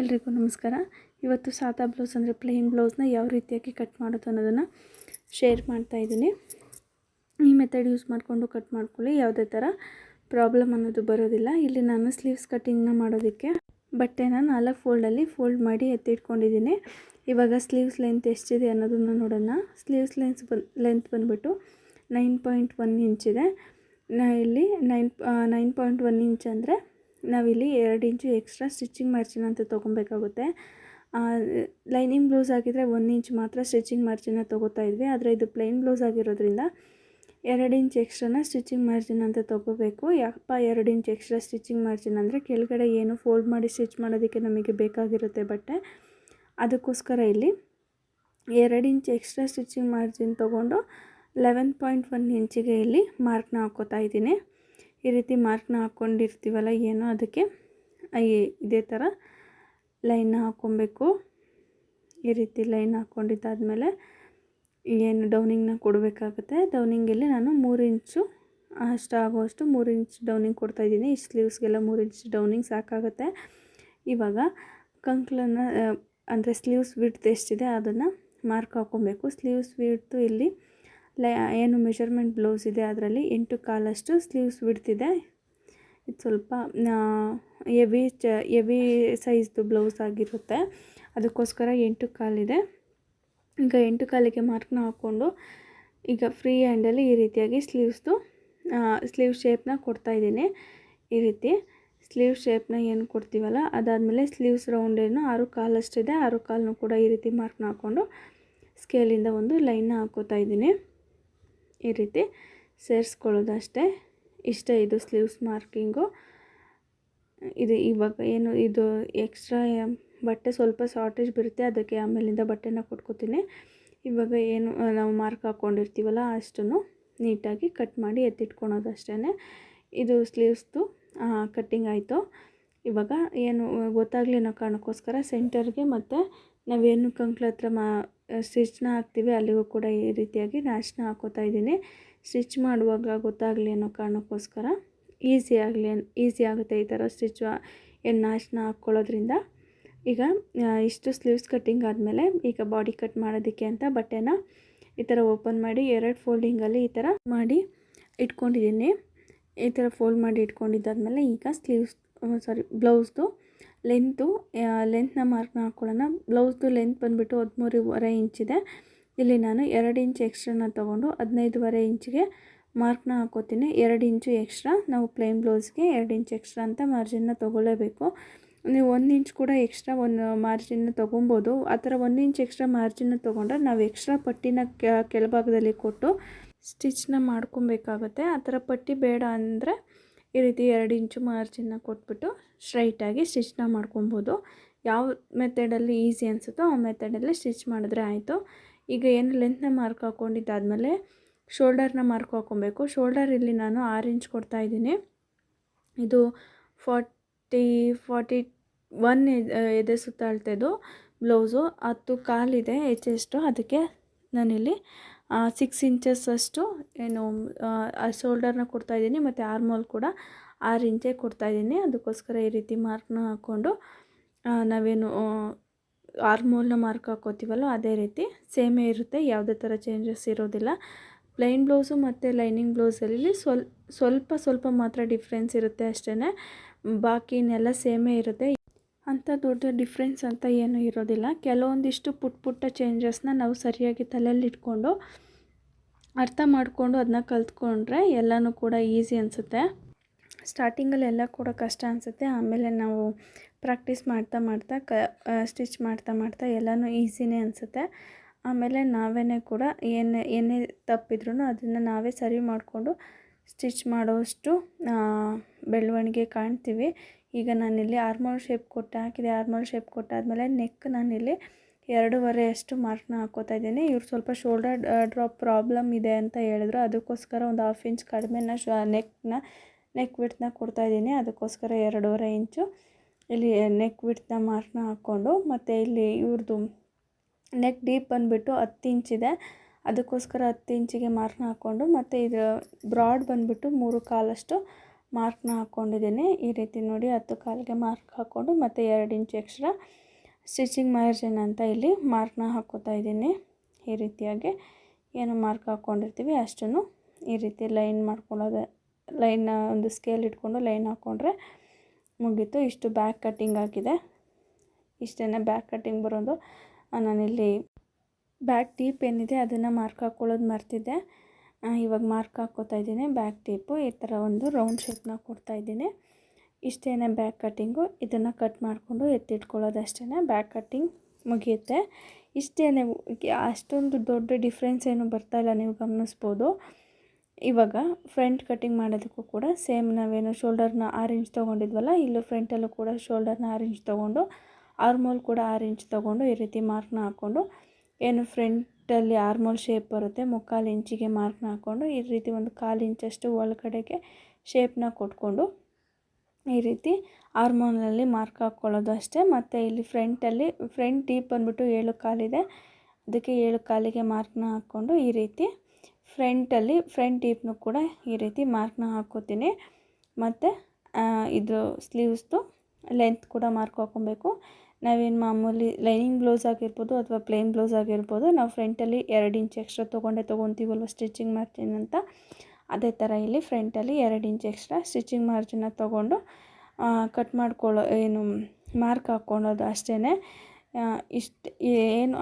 ಎಲ್ರಿಗೂ ನಮಸ್ಕಾರ. ಇವತ್ತು ಸಾದಾ ಬ್ಲೌಸ್ ಅಂದರೆ ಪ್ಲೇನ್ ಬ್ಲೌಸ್ನ ಯಾವ ರೀತಿಯಾಗಿ ಕಟ್ ಮಾಡೋದು ಅನ್ನೋದನ್ನು ಶೇರ್ ಮಾಡ್ತಾ ಇದ್ದೀನಿ. ಈ ಮೆಥಡ್ ಯೂಸ್ ಮಾಡಿಕೊಂಡು ಕಟ್ ಮಾಡ್ಕೊಳ್ಳಿ. ಯಾವುದೇ ಥರ ಪ್ರಾಬ್ಲಮ್ ಅನ್ನೋದು ಬರೋದಿಲ್ಲ. ಇಲ್ಲಿ ನಾನು ಸ್ಲೀವ್ಸ್ ಕಟ್ಟಿಂಗ್ನ ಮಾಡೋದಕ್ಕೆ ಬಟ್ಟೆನ ನಾಲ್ಕು ಫೋಲ್ಡಲ್ಲಿ ಫೋಲ್ಡ್ ಮಾಡಿ ಎತ್ತಿಟ್ಕೊಂಡಿದ್ದೀನಿ ಇವಾಗ ಸ್ಲೀವ್ಸ್ ಲೆಂತ್ ಎಷ್ಟಿದೆ ಅನ್ನೋದನ್ನು ನೋಡೋಣ. ಸ್ಲೀವ್ಸ್ ಲೆಂತ್ ಬಂದು ಲೆಂತ್ ಬಂದುಬಿಟ್ಟು ನೈನ್ ಪಾಯಿಂಟ್ ಒನ್ ಇಂಚಿದೆ ನಾ ಇಲ್ಲಿ nine nine point one inch ಅಂದರೆ ನಾವಿಲ್ಲಿ ಎರಡು ಇಂಚು ಎಕ್ಸ್ಟ್ರಾ ಸ್ಟಿಚಿಂಗ್ ಮಾರ್ಜಿನ್ ಅಂತ ತೊಗೊಬೇಕಾಗುತ್ತೆ. ಲೈನಿಂಗ್ ಬ್ಲೌಸ್ ಆಗಿದ್ದರೆ ಒಂದು ಇಂಚ್ ಮಾತ್ರ ಸ್ಟಿಚಿಂಗ್ ಮಾರ್ಜಿನ ತೊಗೋತಾ ಇದ್ವಿ. ಆದರೆ ಇದು ಪ್ಲೈನ್ ಬ್ಲೌಸ್ ಆಗಿರೋದ್ರಿಂದ ಎರಡು ಇಂಚ್ ಎಕ್ಸ್ಟ್ರಾನ ಸ್ಟಿಚಿಂಗ್ ಮಾರ್ಜಿನ್ ಅಂತ ತೊಗೋಬೇಕು. ಯಾಕಪ್ಪ ಎರಡು ಇಂಚ್ ಎಕ್ಸ್ಟ್ರಾ ಸ್ಟಿಚಿಂಗ್ ಮಾರ್ಜಿನ್ ಅಂದರೆ ಕೆಳಗಡೆ ಏನು ಫೋಲ್ಡ್ ಮಾಡಿ ಸ್ಟಿಚ್ ಮಾಡೋದಕ್ಕೆ ನಮಗೆ ಬೇಕಾಗಿರುತ್ತೆ ಬಟ್ಟೆ. ಅದಕ್ಕೋಸ್ಕರ ಇಲ್ಲಿ ಎರಡು ಇಂಚ್ ಎಕ್ಸ್ಟ್ರಾ ಸ್ಟಿಚಿಂಗ್ ಮಾರ್ಜಿನ್ ತೊಗೊಂಡು ಲೆವೆನ್ ಪಾಯಿಂಟ್ ಒನ್ ಇಂಚಿಗೆ ಇಲ್ಲಿ ಮಾರ್ಕ್ನ ಹಾಕ್ಕೋತಾ ಇದ್ದೀನಿ. ಈ ರೀತಿ ಮಾರ್ಕ್ನ ಹಾಕ್ಕೊಂಡಿರ್ತೀವಲ್ಲ, ಏನೋ ಅದಕ್ಕೆ ಇದೇ ಥರ ಲೈನ್ನ ಹಾಕ್ಕೊಬೇಕು. ಈ ರೀತಿ ಲೈನ್ ಹಾಕ್ಕೊಂಡಿದ್ದಾದಮೇಲೆ ಏನು ಡೌನಿಂಗ್ನ ಕೊಡಬೇಕಾಗುತ್ತೆ. ಡೌನಿಂಗಲ್ಲಿ ನಾನು ಮೂರು ಇಂಚು ಅಷ್ಟು ಆಗುವಷ್ಟು ಮೂರು ಇಂಚ್ ಡೌನಿಂಗ್ ಕೊಡ್ತಾಯಿದ್ದೀನಿ ಈ ಸ್ಲೀವ್ಸ್ಗೆಲ್ಲ ಮೂರು ಇಂಚ್ ಡೌನಿಂಗ್ ಸಾಕಾಗುತ್ತೆ. ಇವಾಗ ಕಂಕ್ಲನ್ನು, ಅಂದರೆ ಸ್ಲೀವ್ಸ್ ವಿಡ್ತ್ ಎಷ್ಟಿದೆ ಅದನ್ನು ಮಾರ್ಕ್ ಹಾಕ್ಕೊಬೇಕು. ಸ್ಲೀವ್ಸ್ ವಿಡ್ತು ಇಲ್ಲಿ ಲೈ, ಏನು ಮೆಷರ್ಮೆಂಟ್ ಬ್ಲೌಸ್ ಇದೆ ಅದರಲ್ಲಿ ಎಂಟು ಕಾಲಷ್ಟು ಸ್ಲೀವ್ಸ್ ಬಿಡ್ತಿದೆ. ಇದು ಸ್ವಲ್ಪ ಎವಿ ಚ ಎವಿ ಸೈಜ್ದು ಬ್ಲೌಸ್ ಆಗಿರುತ್ತೆ. ಅದಕ್ಕೋಸ್ಕರ ಎಂಟು ಕಾಲಿದೆ. ಈಗ ಎಂಟು ಕಾಲಿಗೆ ಮಾರ್ಕ್ನ ಹಾಕ್ಕೊಂಡು ಈಗ ಫ್ರೀ ಹ್ಯಾಂಡಲ್ಲಿ ಈ ರೀತಿಯಾಗಿ ಸ್ಲೀವ್ಸ್ದು ಸ್ಲೀವ್ ಶೇಪ್ನ ಕೊಡ್ತಾಯಿದ್ದೀನಿ ಈ ರೀತಿ ಸ್ಲೀವ್ ಶೇಪ್ನ ಏನು ಕೊಡ್ತೀವಲ್ಲ, ಅದಾದಮೇಲೆ ಸ್ಲೀವ್ಸ್ ರೌಂಡ್ ಏನು ಆರು ಕಾಲಷ್ಟಿದೆ. ಆರು ಕಾಲನ್ನು ಕೂಡ ಈ ರೀತಿ ಮಾರ್ಕ್ನ ಹಾಕ್ಕೊಂಡು ಸ್ಕೇಲಿಂದ ಒಂದು ಲೈನ್ನ ಹಾಕೋತಾ ಇದ್ದೀನಿ. ಈ ರೀತಿ ಸೇರಿಸ್ಕೊಳ್ಳೋದು ಅಷ್ಟೇ ಇಷ್ಟೇ ಇದು ಸ್ಲೀವ್ಸ್ ಮಾರ್ಕಿಂಗು ಇದು ಇವಾಗ ಏನು ಇದು ಎಕ್ಸ್ಟ್ರಾ ಬಟ್ಟೆ ಸ್ವಲ್ಪ ಶಾರ್ಟೇಜ್ ಬರುತ್ತೆ, ಅದಕ್ಕೆ ಆಮೇಲಿಂದ ಬಟ್ಟೆನ ಕೊಟ್ಕೋತೀನಿ. ಇವಾಗ ಏನು ನಾವು ಮಾರ್ಕ್ ಹಾಕ್ಕೊಂಡಿರ್ತೀವಲ್ಲ ಅಷ್ಟನ್ನು ನೀಟಾಗಿ ಕಟ್ ಮಾಡಿ ಎತ್ತಿಟ್ಕೊಳೋದು ಅಷ್ಟೇ ಇದು ಸ್ಲೀವ್ಸ್ದು ಕಟ್ಟಿಂಗ್ ಆಯಿತು. ಇವಾಗ ಏನು ಗೊತ್ತಾಗಲಿ ಅನ್ನೋ ಕಾರಣಕ್ಕೋಸ್ಕರ ಸೆಂಟರ್ಗೆ ಮತ್ತು ನಾವೇನು ಕಂಕ್ಳ ಹತ್ರ ಮಾ ಸ್ಟಿಚ್ನ ಹಾಕ್ತೀವಿ, ಅಲ್ಲಿಗೂ ಕೂಡ ಈ ರೀತಿಯಾಗಿ ನ್ಯಾಚ್ನ ಹಾಕೋತಾ ಇದ್ದೀನಿ. ಸ್ಟಿಚ್ ಮಾಡುವಾಗ ಗೊತ್ತಾಗಲಿ ಅನ್ನೋ ಕಾರಣಕ್ಕೋಸ್ಕರ ಈಸಿ ಆಗಲಿ ಈಸಿ ಆಗುತ್ತೆ ಈ ಥರ ಸ್ಟಿಚ್ ಏನು ನ್ಯಾಚ್ನ ಹಾಕ್ಕೊಳ್ಳೋದ್ರಿಂದ. ಈಗ ಇಷ್ಟು ಸ್ಲೀವ್ಸ್ ಕಟ್ಟಿಂಗ್ ಆದಮೇಲೆ ಈಗ ಬಾಡಿ ಕಟ್ ಮಾಡೋದಕ್ಕೆ ಅಂತ ಬಟ್ಟೆನ ಈ ಥರ ಓಪನ್ ಮಾಡಿ ಎರಡು ಫೋಲ್ಡಿಂಗಲ್ಲಿ ಈ ಥರ ಮಾಡಿ ಇಟ್ಕೊಂಡಿದ್ದೀನಿ. ಈ ಥರ ಫೋಲ್ಡ್ ಮಾಡಿ ಇಟ್ಕೊಂಡಿದ್ದಾದಮೇಲೆ ಈಗ ಸ್ಲೀವ್ಸ್ ಸಾರಿ ಬ್ಲೌಸ್ದು ಲೆಂತು ಲೆಂತ್ನ ಮಾರ್ಕ್ನ ಹಾಕ್ಕೊಳ್ಳೋಣ ಬ್ಲೌಸ್ದು ಲೆಂತ್ ಬಂದುಬಿಟ್ಟು ಹದಿಮೂರುವರೆ ಇಂಚಿದೆ ಇಲ್ಲಿ ನಾನು ಎರಡು ಇಂಚ್ ಎಕ್ಸ್ಟ್ರಾನ ತೊಗೊಂಡು ಹದಿನೈದುವರೆ ಇಂಚಿಗೆ ಮಾರ್ಕ್ನ ಹಾಕೋತೀನಿ. ಎರಡು ಇಂಚು ಎಕ್ಸ್ಟ್ರಾ ನಾವು ಪ್ಲೇನ್ ಬ್ಲೌಸ್ಗೆ ಎರಡು ಇಂಚ್ ಎಕ್ಸ್ಟ್ರಾ ಅಂತ ಮಾರ್ಜಿನ್ನ ತೊಗೊಳ್ಳೇಬೇಕು. ನೀವು ಒಂದು ಇಂಚ್ ಕೂಡ ಎಕ್ಸ್ಟ್ರಾ ಒಂದು ಮಾರ್ಜಿನ್ನ ತೊಗೊಬೋದು ಆ ಥರ ಒಂದು ಇಂಚ್ ಎಕ್ಸ್ಟ್ರಾ ಮಾರ್ಜಿನ್ನ ತೊಗೊಂಡ್ರೆ ನಾವು ಎಕ್ಸ್ಟ್ರಾ ಪಟ್ಟಿನ ಕೆಳಭಾಗದಲ್ಲಿ ಕೊಟ್ಟು ಸ್ಟಿಚ್ನ ಮಾಡ್ಕೊಬೇಕಾಗುತ್ತೆ. ಆ ಥರ ಪಟ್ಟಿ ಬೇಡ ಅಂದರೆ ಈ ರೀತಿ ಎರಡು ಇಂಚು ಮಾರ್ಜಿನ್ನ ಕೊಟ್ಬಿಟ್ಟು ಸ್ಟ್ರೈಟಾಗಿ ಸ್ಟಿಚ್ನ ಮಾಡ್ಕೊಬೋದು. ಯಾವ ಮೆಥಡಲ್ಲಿ ಈಸಿ ಅನಿಸುತ್ತೋ ಆ ಮೆಥಡಲ್ಲಿ ಸ್ಟಿಚ್ ಮಾಡಿದ್ರೆ ಆಯಿತು. ಈಗ ಏನು ಲೆಂತ್ನ ಮಾರ್ಕ್ ಹಾಕ್ಕೊಂಡಿದ್ದಾದಮೇಲೆ ಶೋಲ್ಡರ್ನ ಮಾರ್ಕ್ ಹಾಕ್ಕೊಬೇಕು ಶೋಲ್ಡರ್ ಇಲ್ಲಿ ನಾನು ಆರು ಇಂಚ್ ಕೊಡ್ತಾಯಿದ್ದೀನಿ ಇದು ಫಾರ್ಟಿ ಫಾರ್ಟಿ ಒನ್ ಎದೆ ಸುತ್ತ ಬ್ಲೌಸು. ಹತ್ತು ಕಾಲಿದೆ ಹೆಚ್ಚೆಷ್ಟು ಅದಕ್ಕೆ ನಾನಿಲ್ಲಿ ಸಿಕ್ಸ್ ಇಂಚಸ್ ಅಷ್ಟು ಏನು ಶೋಲ್ಡರ್ನ ಕೊಡ್ತಾಯಿದ್ದೀನಿ ಮತ್ತು ಆರ್ಮೋಲ್ ಕೂಡ ಆರು ಇಂಚೇ ಕೊಡ್ತಾಯಿದ್ದೀನಿ ಅದಕ್ಕೋಸ್ಕರ ಈ ರೀತಿ ಮಾರ್ಕ್ನ ಹಾಕ್ಕೊಂಡು ನಾವೇನು ಆರ್ಮೋಲ್ನ ಮಾರ್ಕ್ ಹಾಕೋತೀವಲ್ಲ, ಅದೇ ರೀತಿ ಸೇಮೇ ಇರುತ್ತೆ, ಯಾವುದೇ ಥರ ಚೇಂಜಸ್ ಇರೋದಿಲ್ಲ. ಪ್ಲೈನ್ ಬ್ಲೌಸು ಮತ್ತು ಲೈನಿಂಗ್ ಬ್ಲೌಸಲ್ಲಿ ಸ್ವಲ್ ಸ್ವಲ್ಪ ಸ್ವಲ್ಪ ಮಾತ್ರ ಡಿಫ್ರೆನ್ಸ್ ಇರುತ್ತೆ ಅಷ್ಟೇ ಬಾಕಿನೆಲ್ಲ ಸೇಮೇ ಇರುತ್ತೆ. ಅಂಥ ದೊಡ್ಡ ಡಿಫ್ರೆನ್ಸ್ ಅಂತ ಏನೂ ಇರೋದಿಲ್ಲ. ಕೆಲವೊಂದಿಷ್ಟು ಪುಟ್ಟ ಪುಟ್ಟ ಚೇಂಜಸ್ನ ನಾವು ಸರಿಯಾಗಿ ತಲೆಯಲ್ಲಿ ಇಟ್ಕೊಂಡು ಅರ್ಥ ಮಾಡಿಕೊಂಡು ಅದನ್ನ ಕಲ್ತ್ಕೊಂಡ್ರೆ ಎಲ್ಲನೂ ಕೂಡ ಈಸಿ ಅನಿಸುತ್ತೆ. ಸ್ಟಾರ್ಟಿಂಗಲ್ಲಿ ಎಲ್ಲ ಕೂಡ ಕಷ್ಟ ಅನಿಸುತ್ತೆ. ಆಮೇಲೆ ನಾವು ಪ್ರಾಕ್ಟೀಸ್ ಮಾಡ್ತಾ ಮಾಡ್ತಾ ಕ ಸ್ಟಿಚ್ ಮಾಡ್ತಾ ಮಾಡ್ತಾ ಎಲ್ಲನೂ ಈಸಿನೇ ಅನಿಸುತ್ತೆ. ಆಮೇಲೆ ನಾವೇ ಕೂಡ ಏನೇ ಏನೇ ತಪ್ಪಿದ್ರೂ ಅದನ್ನು ನಾವೇ ಸರಿ ಮಾಡಿಕೊಂಡು ಸ್ಟಿಚ್ ಮಾಡೋಷ್ಟು ಬೆಳವಣಿಗೆ ಕಾಣ್ತೀವಿ. ಈಗ ನಾನಿಲ್ಲಿ ಆರ್ಮೋಲ್ ಶೇಪ್ ಕೊಟ್ಟು, ಹಾಕಿದೆ ಆರ್ಮೋಲ್ ಶೇಪ್ ಕೊಟ್ಟಾದಮೇಲೆ ನೆಕ್ ನಾನಿಲ್ಲಿ ಎರಡೂವರೆ ಅಷ್ಟು ಮಾರ್ಕ್ನ ಹಾಕೋತಾ ಇದ್ದೀನಿ. ಇವ್ರು ಸ್ವಲ್ಪ ಶೋಲ್ಡರ್ ಡ್ರಾಪ್ ಪ್ರಾಬ್ಲಮ್ ಇದೆ ಅಂತ ಹೇಳಿದ್ರು. ಅದಕ್ಕೋಸ್ಕರ ಒಂದು ಹಾಫ್ ಇಂಚ್ ಕಡಿಮೆನ ಶ, ನೆಕ್ನ, ನೆಕ್ ವಿಡ್ತ್ನ ಕೊಡ್ತಾಯಿದ್ದೀನಿ ಅದಕ್ಕೋಸ್ಕರ ಎರಡೂವರೆ ಇಂಚು ಇಲ್ಲಿ ನೆಕ್ ವಿಡ್ತ್ನ ಮಾರ್ಕ್ನ ಹಾಕ್ಕೊಂಡು ಮತ್ತು ಇಲ್ಲಿ ಇವ್ರದ್ದು ನೆಕ್ ಡೀಪ್ ಬಂದುಬಿಟ್ಟು ಹತ್ತು ಇಂಚಿದೆ ಅದಕ್ಕೋಸ್ಕರ ಹತ್ತು ಇಂಚಿಗೆ ಮಾರ್ಕ್ನ ಹಾಕ್ಕೊಂಡು ಮತ್ತು ಇದು ಬ್ರಾಡ್ ಬಂದುಬಿಟ್ಟು ಮೂರು ಕಾಲಷ್ಟು ಮಾರ್ಕ್ನ ಹಾಕ್ಕೊಂಡಿದ್ದೀನಿ. ಈ ರೀತಿ ನೋಡಿ ಹತ್ತು ಕಾಲಿಗೆ ಮಾರ್ಕ್ ಹಾಕ್ಕೊಂಡು ಮತ್ತು ಎರಡು ಇಂಚ್ ಎಕ್ಸ್ಟ್ರಾ ಸ್ಟಿಚಿಂಗ್ ಮಾರ್ಜಿನ್ ಅಂತ ಇಲ್ಲಿ ಮಾರ್ಕ್ನ ಹಾಕ್ಕೋತಾ ಇದ್ದೀನಿ. ಈ ರೀತಿಯಾಗಿ ಏನು ಮಾರ್ಕ್ ಹಾಕ್ಕೊಂಡಿರ್ತೀವಿ ಅಷ್ಟನ್ನು ಈ ರೀತಿ ಲೈನ್ ಮಾಡ್ಕೊಳ್ಳೋದು, ಲೈನ್ ಒಂದು ಸ್ಕೇಲ್ ಇಟ್ಕೊಂಡು ಲೈನ್ ಹಾಕ್ಕೊಂಡ್ರೆ ಮುಗೀತು. ಇಷ್ಟು ಬ್ಯಾಕ್ ಕಟ್ಟಿಂಗ್ ಆಗಿದೆ. ಇಷ್ಟೇ ಬ್ಯಾಕ್ ಕಟ್ಟಿಂಗ್ ಬರೋದು. ನಾನಿಲ್ಲಿ ಬ್ಯಾಕ್ ಟೀಪ್ ಏನಿದೆ ಅದನ್ನು ಮಾರ್ಕ್ ಹಾಕ್ಕೊಳ್ಳೋದು ಮರ್ತಿದ್ದೆ. ಇವಾಗ ಮಾರ್ಕ್ ಹಾಕ್ಕೋತಾ ಇದ್ದೀನಿ ಬ್ಯಾಕ್ ಟೇಪು ಈ ಥರ ಒಂದು ರೌಂಡ್ ಶೇಪ್ನ ಕೊಡ್ತಾ ಇದ್ದೀನಿ. ಇಷ್ಟೇ ಬ್ಯಾಕ್ ಕಟ್ಟಿಂಗು ಇದನ್ನು ಕಟ್ ಮಾಡಿಕೊಂಡು ಎತ್ತಿಟ್ಕೊಳ್ಳೋದಷ್ಟೇ ಬ್ಯಾಕ್ ಕಟ್ಟಿಂಗ್ ಮುಗಿಯುತ್ತೆ. ಇಷ್ಟೇ ಅಷ್ಟೊಂದು ದೊಡ್ಡ ಡಿಫ್ರೆನ್ಸ್ ಏನು ಬರ್ತಾ ಇಲ್ಲ, ನೀವು ಗಮನಿಸ್ಬೋದು. ಇವಾಗ ಫ್ರಂಟ್ ಕಟ್ಟಿಂಗ್ ಮಾಡೋದಕ್ಕೂ ಕೂಡ ಸೇಮ್ ನಾವೇನು ಶೋಲ್ಡರ್ನ ಆರು ಇಂಚ್ ತೊಗೊಂಡಿದ್ವಲ್ಲ, ಇಲ್ಲೂ ಫ್ರಂಟಲ್ಲೂ ಕೂಡ ಶೋಲ್ಡರ್ನ ಆರು ಇಂಚ್ ತೊಗೊಂಡು ಆರ್ಮೋಲ್ ಕೂಡ ಆರು ಇಂಚ್ ತೊಗೊಂಡು ಈ ರೀತಿ ಮಾರ್ಕ್ನ ಹಾಕ್ಕೊಂಡು ಏನು ಫ್ರಂಟಲ್ಲಿ ಆರ್ಮೋಲ್ ಶೇಪ್ ಬರುತ್ತೆ. ಮುಕ್ಕಾಲು ಇಂಚಿಗೆ ಮಾರ್ಕ್ನ ಹಾಕ್ಕೊಂಡು ಈ ರೀತಿ ಒಂದು ಕಾಲು ಇಂಚಷ್ಟು ಒಳಗಡೆಗೆ ಶೇಪ್ನ ಕೊಟ್ಕೊಂಡು ಈ ರೀತಿ ಆರ್ಮೋನಲ್ಲಿ ಮಾರ್ಕ್ ಹಾಕ್ಕೊಳ್ಳೋದು ಅಷ್ಟೇ. ಮತ್ತು ಇಲ್ಲಿ ಫ್ರಂಟಲ್ಲಿ ಫ್ರಂಟ್ ಡೀಪ್ ಬಂದ್ಬಿಟ್ಟು ಏಳು ಕಾಲಿದೆ. ಅದಕ್ಕೆ ಏಳು ಕಾಲಿಗೆ ಮಾರ್ಕ್ನ ಹಾಕ್ಕೊಂಡು ಈ ರೀತಿ ಫ್ರಂಟಲ್ಲಿ ಫ್ರಂಟ್ ಡೀಪ್ನು ಕೂಡ ಈ ರೀತಿ ಮಾರ್ಕ್ನ ಹಾಕ್ಕೋತೀನಿ. ಮತ್ತು ಇದು ಸ್ಲೀವ್ಸ್ದು ಲೆಂತ್ ಕೂಡ ಮಾರ್ಕ್ ಹಾಕ್ಕೊಬೇಕು. ನಾವೇನು ಮಾಮೂಲಿ ಲೈನಿಂಗ್ ಬ್ಲೌಸ್ ಆಗಿರ್ಬೋದು ಅಥವಾ ಪ್ಲೇನ್ ಬ್ಲೌಸ್ ಆಗಿರ್ಬೋದು ನಾವು ಫ್ರಂಟಲ್ಲಿ ಎರಡು ಇಂಚ್ ಎಕ್ಸ್ಟ್ರಾ ತೊಗೊಂಡೆ ತೊಗೊತೀವಲ್ವ ಸ್ಟಿಚಿಂಗ್ ಮಾರ್ಜಿನ್ ಅಂತ? ಅದೇ ಥರ ಇಲ್ಲಿ ಫ್ರಂಟಲ್ಲಿ ಎರಡು ಇಂಚ್ ಎಕ್ಸ್ಟ್ರಾ ಸ್ಟಿಚಿಂಗ್ ಮಾರ್ಜಿನ ತೊಗೊಂಡು ಕಟ್ ಮಾಡ್ಕೊಳ್ಳೋ, ಏನು, ಮಾರ್ಕ್ ಹಾಕ್ಕೊಳ್ಳೋದು ಅಷ್ಟೇ ಇಷ್ಟು, ಏನು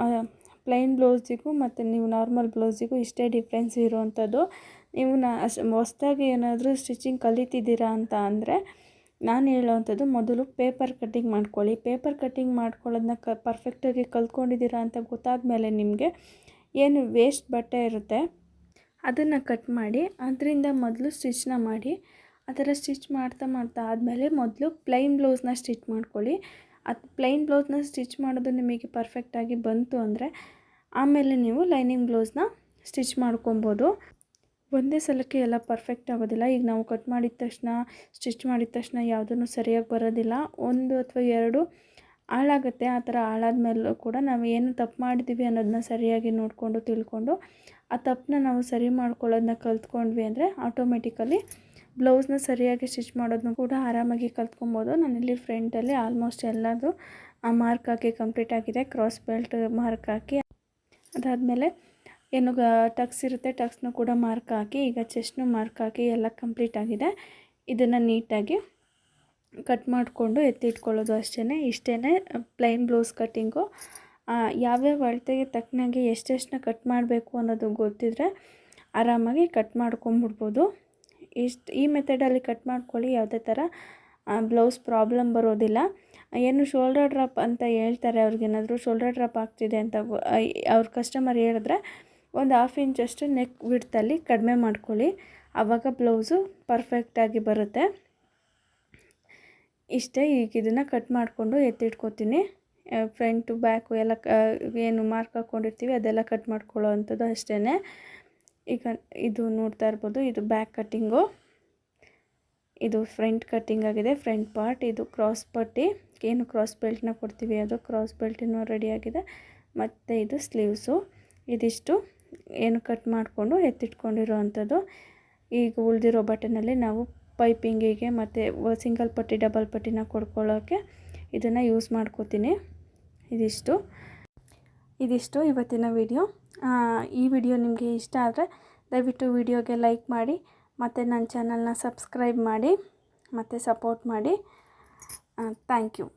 ಪ್ಲೈನ್ ಬ್ಲೌಸಿಗೂ ಮತ್ತು ನೀವು ನಾರ್ಮಲ್ ಬ್ಲೌಸಿಗೂ ಇಷ್ಟೇ ಡಿಫ್ರೆನ್ಸ್ ಇರೋವಂಥದ್ದು. ನೀವು ನಾ, ಅಷ್ಟು ಹೊಸ್ದಾಗಿ ಏನಾದರೂ ಸ್ಟಿಚಿಂಗ್ ಕಲಿತಿದ್ದೀರಾ ಅಂತ ಅಂದರೆ ನಾನು ಹೇಳೋವಂಥದ್ದು ಮೊದಲು ಪೇಪರ್ ಕಟ್ಟಿಂಗ್ ಮಾಡ್ಕೊಳ್ಳಿ. ಪೇಪರ್ ಕಟ್ಟಿಂಗ್ ಮಾಡ್ಕೊಳ್ಳೋದನ್ನ ಕ ಪರ್ಫೆಕ್ಟಾಗಿ ಕಲ್ತ್ಕೊಂಡಿದ್ದೀರಾ ಅಂತ ಗೊತ್ತಾದ ಮೇಲೆ ನಿಮಗೆ ಏನು ವೇಸ್ಟ್ ಬಟ್ಟೆ ಇರುತ್ತೆ, ಅದನ್ನು ಕಟ್ ಮಾಡಿ, ಅದರಿಂದ ಮೊದಲು ಸ್ಟಿಚ್ನ ಮಾಡಿ, ಆ ಥರ ಸ್ಟಿಚ್ ಮಾಡ್ತಾ ಮಾಡ್ತಾ ಆದಮೇಲೆ ಮೊದಲು ಪ್ಲೈನ್ ಬ್ಲೌಸ್ನ ಸ್ಟಿಚ್ ಮಾಡ್ಕೊಳ್ಳಿ. ಅದು ಪ್ಲೈನ್ ಬ್ಲೌಸ್ನ ಸ್ಟಿಚ್ ಮಾಡೋದು ನಿಮಗೆ ಪರ್ಫೆಕ್ಟಾಗಿ ಬಂತು ಅಂದರೆ ಆಮೇಲೆ ನೀವು ಲೈನಿಂಗ್ ಬ್ಲೌಸ್ನ ಸ್ಟಿಚ್ ಮಾಡ್ಕೊಬೋದು. ಒಂದೇ ಸಲಕ್ಕೆ ಎಲ್ಲ ಪರ್ಫೆಕ್ಟ್ ಆಗೋದಿಲ್ಲ. ಈಗ ನಾವು ಕಟ್ ಮಾಡಿದ ತಕ್ಷಣ ಸ್ಟಿಚ್ ಮಾಡಿದ ತಕ್ಷಣ ಯಾವುದೂ ಸರಿಯಾಗಿ ಬರೋದಿಲ್ಲ. ಒಂದು ಅಥವಾ ಎರಡು ಹಾಳಾಗುತ್ತೆ. ಆ ಥರ ಹಾಳಾದ್ಮೇಲೂ ಕೂಡ ನಾವು ಏನು ತಪ್ಪು ಮಾಡಿದ್ದೀವಿ ಅನ್ನೋದನ್ನ ಸರಿಯಾಗಿ ನೋಡಿಕೊಂಡು, ತಿಳ್ಕೊಂಡು ಆ ತಪ್ಪನ್ನ ನಾವು ಸರಿ ಮಾಡ್ಕೊಳ್ಳೋದನ್ನ ಕಲ್ತ್ಕೊಂಡ್ವಿ ಅಂದರೆ ಆಟೋಮೆಟಿಕಲಿ ಬ್ಲೌಸ್ನ ಸರಿಯಾಗಿ ಸ್ಟಿಚ್ ಮಾಡೋದನ್ನು ಕೂಡ ಆರಾಮಾಗಿ ಕಲ್ತ್ಕೊಬೋದು. ನಾನಿಲ್ಲಿ ಫ್ರಂಟಲ್ಲಿ ಆಲ್ಮೋಸ್ಟ್ ಎಲ್ಲದು ಮಾರ್ಕ್ ಹಾಕಿ ಕಂಪ್ಲೀಟ್ ಆಗಿದೆ. ಕ್ರಾಸ್ ಬೆಲ್ಟ್ ಮಾರ್ಕ್ ಹಾಕಿ. ಅದಾದಮೇಲೆ ಏನು ಟಕ್ಸ್ ಇರುತ್ತೆ, ಟಕ್ಸ್ನು ಕೂಡ ಮಾರ್ಕ್ ಹಾಕಿ, ಈಗ ಚೆಸ್ಟ್ನು ಮಾರ್ಕ್ ಹಾಕಿ ಎಲ್ಲ ಕಂಪ್ಲೀಟ್ ಆಗಿದೆ. ಇದನ್ನು ನೀಟಾಗಿ ಕಟ್ ಮಾಡಿಕೊಂಡು ಎತ್ತಿಟ್ಕೊಳ್ಳೋದು ಅಷ್ಟೇ ಇಷ್ಟೇ ಪ್ಲೈನ್ ಬ್ಲೌಸ್ ಕಟ್ಟಿಂಗು. ಯಾವ್ಯಾವ ಅಳತೆಗೆ ತಕ್ಕನಾಗಿ ಎಷ್ಟೆಷ್ಟನ್ನ ಕಟ್ ಮಾಡಬೇಕು ಅನ್ನೋದು ಗೊತ್ತಿದ್ರೆ ಆರಾಮಾಗಿ ಕಟ್ ಮಾಡ್ಕೊಂಬಿಡ್ಬೋದು. ಇಷ್ಟು, ಈ ಮೆಥಡಲ್ಲಿ ಕಟ್ ಮಾಡ್ಕೊಳ್ಳಿ, ಯಾವುದೇ ಥರ ಬ್ಲೌಸ್ ಪ್ರಾಬ್ಲಮ್ ಬರೋದಿಲ್ಲ. ಏನು ಶೋಲ್ಡರ್ ಡ್ರಾಪ್ ಅಂತ ಹೇಳ್ತಾರೆ, ಅವ್ರಿಗೇನಾದರೂ ಶೋಲ್ಡರ್ ಡ್ರಾಪ್ ಆಗ್ತಿದೆ ಅಂತ ಅವ್ರ ಕಸ್ಟಮರ್ ಹೇಳಿದ್ರೆ ಒಂದು ಹಾಫ್ ಇಂಚಷ್ಟು ನೆಕ್ ವಿಡ್ತಲ್ಲಿ ಕಡಿಮೆ ಮಾಡ್ಕೊಳ್ಳಿ. ಆವಾಗ ಬ್ಲೌಸು ಪರ್ಫೆಕ್ಟಾಗಿ ಬರುತ್ತೆ. ಇಷ್ಟೇ ಈಗ ಇದನ್ನು ಕಟ್ ಮಾಡಿಕೊಂಡು ಎತ್ತಿಟ್ಕೊತೀನಿ. ಫ್ರಂಟು ಬ್ಯಾಕು ಎಲ್ಲ ಏನು ಮಾರ್ಕ್ ಹಾಕ್ಕೊಂಡಿರ್ತೀವಿ ಅದೆಲ್ಲ ಕಟ್ ಮಾಡ್ಕೊಳ್ಳೋ ಅಂಥದ್ದು ಅಷ್ಟೇ ಈಗ ಇದು ನೋಡ್ತಾ ಇರ್ಬೋದು, ಇದು ಬ್ಯಾಕ್ ಕಟ್ಟಿಂಗು ಇದು ಫ್ರಂಟ್ ಕಟ್ಟಿಂಗ್ ಆಗಿದೆ ಫ್ರಂಟ್ ಪಾರ್ಟ್ ಇದು ಕ್ರಾಸ್ ಪಟ್ಟಿ. ಏನು ಕ್ರಾಸ್ ಬೆಲ್ಟ್ನ ಕೊಡ್ತೀವಿ ಅದು ಕ್ರಾಸ್ ಬೆಲ್ಟಿನೂ ರೆಡಿಯಾಗಿದೆ ಮತ್ತು ಇದು ಸ್ಲೀವ್ಸು ಇದಿಷ್ಟು. ಏನು ಕಟ್ ಮಾಡಿಕೊಂಡು ಎತ್ತಿಟ್ಕೊಂಡಿರೋ ಅಂಥದ್ದು ಈಗ ಉಳಿದಿರೋ ಬಟನಲ್ಲಿ ನಾವು ಪೈಪಿಂಗಿಗೆ ಮತ್ತು ಸಿಂಗಲ್ ಪಟ್ಟಿ, ಡಬಲ್ ಪಟ್ಟಿನ ಕೊಡ್ಕೊಳ್ಳೋಕ್ಕೆ ಇದನ್ನು ಯೂಸ್ ಮಾಡ್ಕೋತೀನಿ. ಇದಿಷ್ಟು. ಇದಿಷ್ಟು ಇವತ್ತಿನ ವಿಡಿಯೋ. ಈ ವಿಡಿಯೋ ನಿಮಗೆ ಇಷ್ಟ ಆದರೆ ದಯವಿಟ್ಟು ವಿಡಿಯೋಗೆ ಲೈಕ್ ಮಾಡಿ, ಮತ್ತು ನನ್ನ ಚಾನಲ್ನ ಸಬ್ಸ್ಕ್ರೈಬ್ ಮಾಡಿ, ಮತ್ತು ಸಪೋರ್ಟ್ ಮಾಡಿ. Thank you.